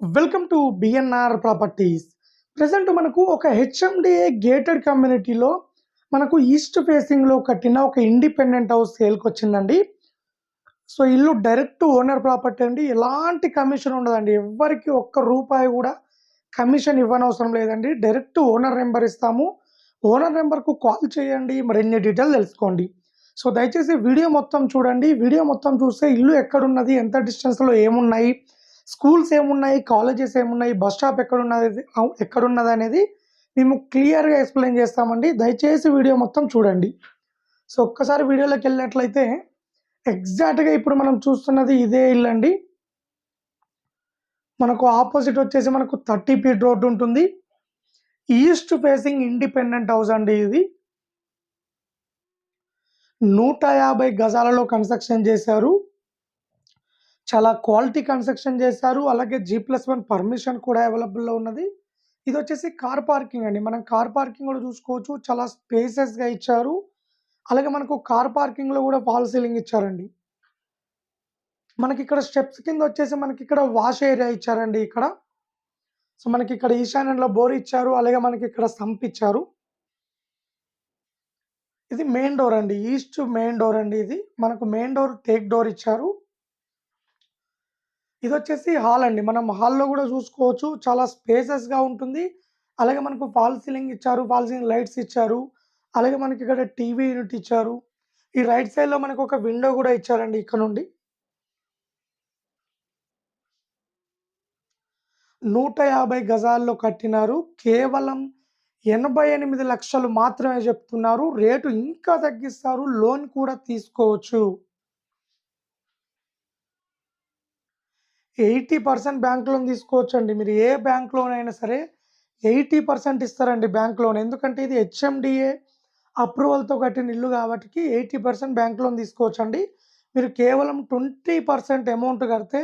Welcome to BNR properties present మనకు ఒక HMDA gated కమ్యూనిటీలో మనకు ఈస్ట్ ఫేసింగ్లో కట్టిన ఒక ఇండిపెండెంట్ హౌస్ సేల్కి వచ్చిందండి. సో ఇల్లు డైరెక్ట్ ఓనర్ ప్రాపర్టీ అండి. ఎలాంటి కమిషన్ ఉండదండి. ఎవ్వరికి ఒక్క రూపాయి కూడా కమిషన్ ఇవ్వనవసరం లేదండి. డైరెక్ట్ ఓనర్ నెంబర్ ఇస్తాము. ఓనర్ నెంబర్కు కాల్ చేయండి. మరిన్ని డీటెయిల్ తెలుసుకోండి. సో దయచేసి వీడియో మొత్తం చూడండి. వీడియో మొత్తం చూస్తే ఇల్లు ఎక్కడున్నది? ఎంత డిస్టెన్స్లో ఏమున్నాయి? స్కూల్స్ ఏమున్నాయి కాలేజెస్ ఏమున్నాయి బస్ స్టాప్ ఎక్కడున్నది ఎక్కడున్నది అనేది మేము క్లియర్గా ఎక్స్ప్లెయిన్ చేస్తామండి. దయచేసి వీడియో మొత్తం చూడండి. సో ఒక్కసారి వీడియోలోకి వెళ్ళినట్లయితే ఎగ్జాక్ట్గా ఇప్పుడు మనం చూస్తున్నది ఇదే ఇల్లు అండి. మనకు ఆపోజిట్ వచ్చేసి మనకు థర్టీ ఫీట్ రోడ్డు ఉంటుంది. ఈస్ట్ ఫేసింగ్ ఇండిపెండెంట్ హౌస్ అండి ఇది. నూట యాభై గజాలలో కన్స్ట్రక్షన్ చేశారు. చాలా క్వాలిటీ కన్స్ట్రక్షన్ చేశారు. అలాగే జీ ప్లస్ వన్ పర్మిషన్ కూడా అవైలబుల్లో ఉన్నది. ఇది వచ్చేసి కార్ పార్కింగ్ అండి. మనం కార్ పార్కింగ్ కూడా చూసుకోవచ్చు. చాలా స్పేసెస్గా ఇచ్చారు. అలాగే మనకు కార్ పార్కింగ్లో కూడా ఫాల్ సీలింగ్ ఇచ్చారండి. మనకి ఇక్కడ స్టెప్స్ కింద వచ్చేసి మనకి ఇక్కడ వాష్ ఏరియా ఇచ్చారండి ఇక్కడ. సో మనకి ఇక్కడ ఈశాన్యంలో బోర్ ఇచ్చారు. అలాగే మనకి ఇక్కడ సంప్ ఇచ్చారు. ఇది మెయిన్ డోర్ అండి. ఈస్ట్ మెయిన్ డోర్ అండి ఇది. మనకు మెయిన్ డోర్ టేక్ డోర్ ఇచ్చారు. ఇది వచ్చేసి హాల్ అండి. మనం హాల్లో కూడా చూసుకోవచ్చు. చాలా స్పేసెస్గా ఉంటుంది. అలాగే మనకు ఫాల్ సీలింగ్ ఇచ్చారు ఫాల్ సీలింగ్ లైట్స్ ఇచ్చారు. అలాగే మనకి ఇక్కడ టీవీ యూనిట్ ఇచ్చారు. ఈ రైట్ సైడ్లో మనకు ఒక విండో కూడా ఇచ్చారండి ఇక్కడ నుండి. నూట యాభై గజాల్లో కట్టినారు. కేవలం ఎనభై ఎనిమిది లక్షలు మాత్రమే చెప్తున్నారు. రేటు ఇంకా తగ్గిస్తారు. లోన్ కూడా తీసుకోవచ్చు. ఎయిటీ పర్సెంట్ బ్యాంక్ లోన్ తీసుకోవచ్చండి. మీరు ఏ బ్యాంక్ లోన్ అయినా సరే ఎయిటీ పర్సెంట్ ఇస్తారండి బ్యాంక్ లోన్. ఎందుకంటే ఇది హెచ్ఎండిఏ అప్రూవల్తో కట్టిన ఇల్లు కాబట్టి ఎయిటీ పర్సెంట్ బ్యాంక్ లోన్ తీసుకోవచ్చండి. మీరు కేవలం ట్వంటీ పర్సెంట్ అమౌంట్ కడితే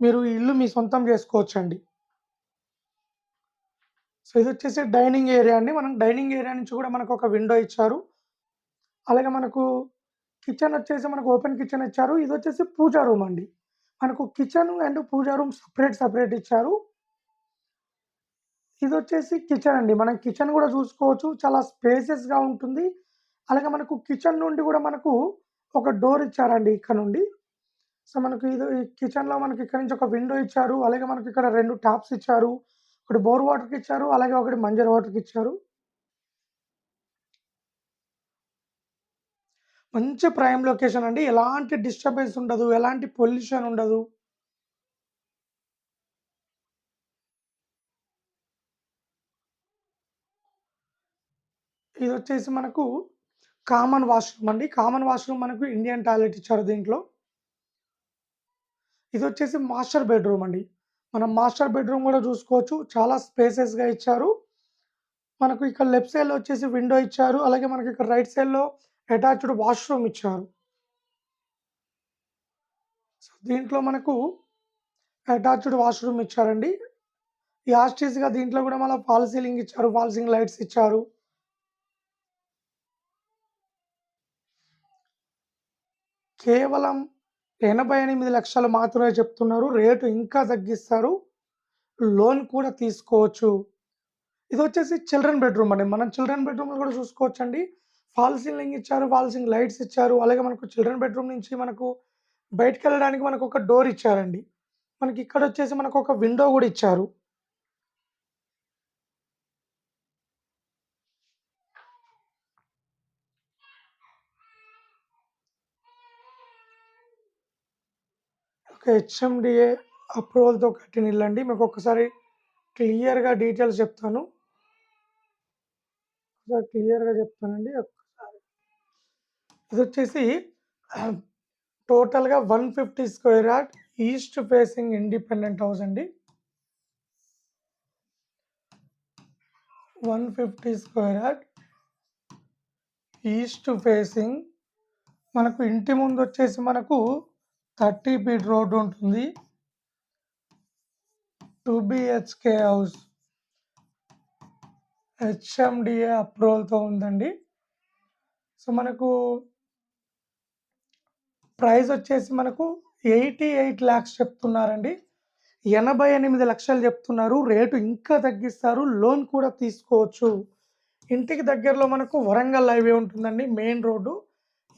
మీరు ఈ ఇల్లు మీ సొంతం చేసుకోవచ్చండి. సో ఇది వచ్చేసి డైనింగ్ ఏరియా అండి. మనం డైనింగ్ ఏరియా నుంచి కూడా మనకు ఒక విండో ఇచ్చారు. అలాగే మనకు కిచెన్ వచ్చేసి మనకు ఓపెన్ కిచెన్ ఇచ్చారు. ఇది వచ్చేసి పూజా రూమ్ అండి. మనకు kitchen and puja room separate separate ఇచ్చారు. ఇది వచ్చేసి కిచెన్ అండి. మనం కిచెన్ కూడా చూసుకోవచ్చు. చాలా స్పేసెస్గా ఉంటుంది. అలాగే మనకు కిచెన్ నుండి కూడా మనకు ఒక డోర్ ఇచ్చారండి ఇక్కడ నుండి. సో మనకు ఇది ఈ కిచెన్లో మనకి ఇక్కడ నుంచి ఒక విండో ఇచ్చారు. అలాగే మనకి ఇక్కడ రెండు ట్యాప్స్ ఇచ్చారు. ఒకటి బోర్ వాటర్కి ఇచ్చారు. అలాగే ఒకటి మంజర్ వాటర్కి ఇచ్చారు. మంచి ప్రైమ్ లొకేషన్ అండి. ఎలాంటి డిస్టర్బెన్స్ ఉండదు. ఎలాంటి పొల్యూషన్ ఉండదు. ఇది వచ్చేసి మనకు కామన్ వాష్రూమ్ అండి. కామన్ వాష్రూమ్ మనకు ఇండియన్ టాయిలెట్ ఇచ్చారు దీంట్లో. ఇది వచ్చేసి మాస్టర్ బెడ్రూమ్ అండి. మనం మాస్టర్ బెడ్రూమ్ కూడా చూసుకోవచ్చు. చాలా స్పేసెస్గా ఇచ్చారు. మనకు ఇక్కడ లెఫ్ట్ సైడ్లో వచ్చేసి విండో ఇచ్చారు. అలాగే మనకి ఇక్కడ రైట్ సైడ్లో అటాచ్డ్ వాష్రూమ్ ఇచ్చారు. సో దీంట్లో మనకు అటాచ్డ్ వాష్రూమ్ ఇచ్చారండి. యాస్టీస్గా దీంట్లో కూడా మళ్ళీ ఫాల్ సీలింగ్ ఇచ్చారు ఫాల్ సీలింగ్ లైట్స్ ఇచ్చారు. కేవలం ఎనభై ఎనిమిది లక్షలు మాత్రమే చెప్తున్నారు. రేటు ఇంకా తగ్గిస్తారు. లోన్ కూడా తీసుకోవచ్చు. ఇది వచ్చేసి చిల్డ్రన్ బెడ్రూమ్ అండి. మనం చిల్డ్రన్ బెడ్రూమ్ కూడా చూసుకోవచ్చు అండి ఫాల్ సీలింగ్ ఇచ్చారు ఫాల్ సీలింగ్ లైట్స్ ఇచ్చారు. అలాగే మనకు చిల్డ్రన్ బెడ్రూమ్ నుంచి మనకు బయటకు వెళ్ళడానికి మనకు ఒక డోర్ ఇచ్చారండి. మనకి ఇక్కడ వచ్చేసి మనకు ఒక విండో కూడా ఇచ్చారు. ఒక హెచ్ఎండిఏ అప్రూవల్తో కట్టిన ఇల్లు అండి మీకు ఒకసారి క్లియర్గా డీటెయిల్స్ చెప్తాను. ఒకసారి క్లియర్గా చెప్తానండి. ఒక్కసారి ఇది వచ్చేసి టోటల్గా one fifty square yard east facing independent house అండి. One fifty square yard east facing. మనకు ఇంటి ముందు వచ్చేసి మనకు థర్టీ ఫీట్ రోడ్ ఉంటుంది. Two BHK house. హెచ్ఎండిఏ అప్రూవల్తో ఉందండి. సో మనకు ప్రైస్ వచ్చేసి మనకు ఎయిటీ ఎయిట్ ల్యాక్స్ చెప్తున్నారండి. ఎనభై ఎనిమిది లక్షలు చెప్తున్నారు. రేటు ఇంకా తగ్గిస్తారు. లోన్ కూడా తీసుకోవచ్చు. ఇంటికి దగ్గరలో మనకు వరంగల్ హైవే ఉంటుందండి మెయిన్ రోడ్డు.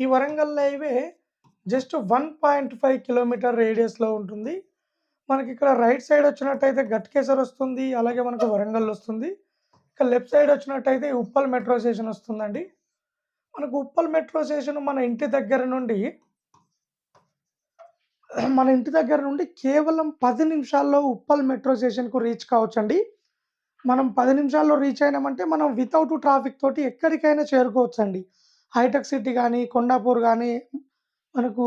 ఈ Warangal highway just one point five kilometre రేడియస్లో ఉంటుంది. మనకి ఇక్కడ రైట్ సైడ్ వచ్చినట్టయితే గట్కేసర్ వస్తుంది అలాగే మనకు వరంగల్ వస్తుంది. ఇక లెఫ్ట్ సైడ్ వచ్చినట్టయితే ఉప్పల్ మెట్రో స్టేషన్ వస్తుందండి. మనకు ఉప్పల్ మెట్రో స్టేషన్ మన ఇంటి దగ్గర నుండి మన ఇంటి దగ్గర నుండి కేవలం పది నిమిషాల్లో ఉప్పల్ మెట్రో స్టేషన్కు రీచ్ కావచ్చండి. మనం పది నిమిషాల్లో రీచ్ అయినామంటే మనం వితౌట్ ట్రాఫిక్ తోటి ఎక్కడికైనా చేరుకోవచ్చండి. హైటెక్ సిటీ కానీ కొండాపూర్ కానీ మనకు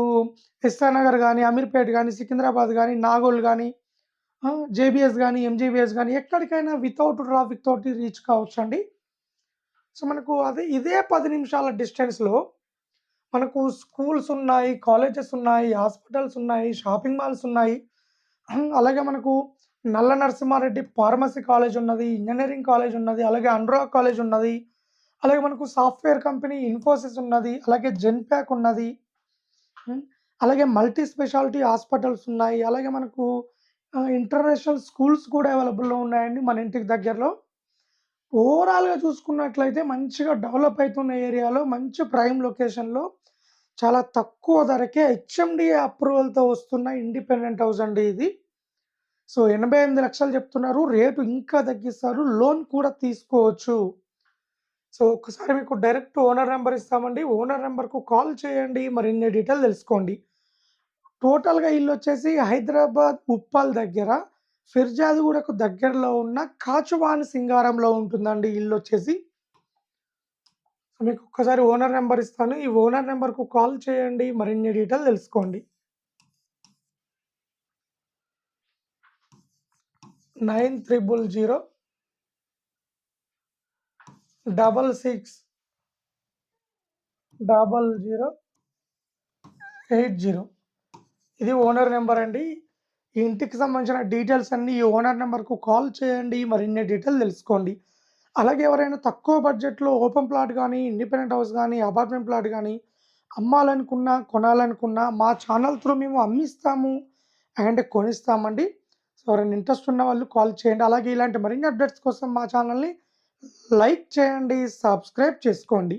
ఎస్ఆర్ నగర్ కానీ అమీర్పేట్ కానీ సికింద్రాబాద్ కానీ నాగోల్ కానీ జేబీఎస్ కానీ ఎంజీబీఎస్ కానీ ఎక్కడికైనా వితౌట్ ట్రాఫిక్ తోటి రీచ్ కావచ్చండి. సో మనకు అదే ఇదే పది నిమిషాల డిస్టెన్స్లో మనకు స్కూల్స్ ఉన్నాయి కాలేజెస్ ఉన్నాయి హాస్పిటల్స్ ఉన్నాయి షాపింగ్ మాల్స్ ఉన్నాయి. అలాగే మనకు నల్ల నరసింహారెడ్డి ఫార్మసీ కాలేజ్ ఉన్నది ఇంజనీరింగ్ కాలేజ్ ఉన్నది అలాగే అండ్రా కాలేజ్ ఉన్నది. అలాగే మనకు సాఫ్ట్వేర్ కంపెనీ ఇన్ఫోసిస్ ఉన్నది అలాగే జెన్ప్యాక్ ఉన్నది. అలాగే మల్టీ స్పెషాలిటీ హాస్పిటల్స్ ఉన్నాయి. అలాగే మనకు ఇంటర్నేషనల్ స్కూల్స్ కూడా అవైలబుల్లో ఉన్నాయండి మన ఇంటికి దగ్గరలో. ఓవరాల్గా చూసుకున్నట్లయితే మంచిగా డెవలప్ అవుతున్న ఏరియాలో మంచి ప్రైమ్ లొకేషన్లో చాలా తక్కువ ధరకే హెచ్ఎండిఏ అప్రూవల్తో వస్తున్న ఇండిపెండెంట్ హౌస్ అండి ఇది. సో ఎనభై ఎనిమిది లక్షలు చెప్తున్నారు. రేటు ఇంకా తగ్గిస్తారు. లోన్ కూడా తీసుకోవచ్చు. సో ఒకసారి మీకు డైరెక్ట్ ఓనర్ నెంబర్ ఇస్తామండి. ఓనర్ నెంబర్కు కాల్ చేయండి. మరిన్ని డీటెయిల్ తెలుసుకోండి. టోటల్గా ఇల్లు వచ్చేసి హైదరాబాద్ ఉప్పల్ దగ్గర ఫిర్జాదిగూడకు దగ్గరలో ఉన్న కాచువాని సింగారంలో ఉంటుందండి ఇల్లు వచ్చేసి సో మీకు ఒక్కసారి ఓనర్ నెంబర్ ఇస్తాను ఈ ఓనర్ నెంబర్కు కాల్ చేయండి. మరిన్ని డీటెయిల్ తెలుసుకోండి. Nine triple zero double six double zero eight zero. ఇది ఓనర్ నెంబర్ అండి ఈ ఇంటికి సంబంధించిన డీటెయిల్స్ అన్ని ఈ ఓనర్ నెంబర్కు కాల్ చేయండి మరిన్ని డీటెయిల్ తెలుసుకోండి. అలాగే ఎవరైనా తక్కువ బడ్జెట్లో ఓపెన్ ప్లాట్ కానీ ఇండిపెండెంట్ హౌస్ కానీ అపార్ట్మెంట్ ప్లాట్ కానీ అమ్మాలనుకున్నా కొనాలనుకున్నా మా ఛానల్ త్రూ మేము అమ్మిస్తాము అండ్ కొనిస్తామండి. సో ఎవరైనా ఇంట్రెస్ట్ ఉన్న వాళ్ళు కాల్ చేయండి. అలాగే ఇలాంటి మరిన్ని అప్డేట్స్ కోసం మా ఛానల్ని లైక్ చేయండి సబ్స్క్రైబ్ చేసుకోండి.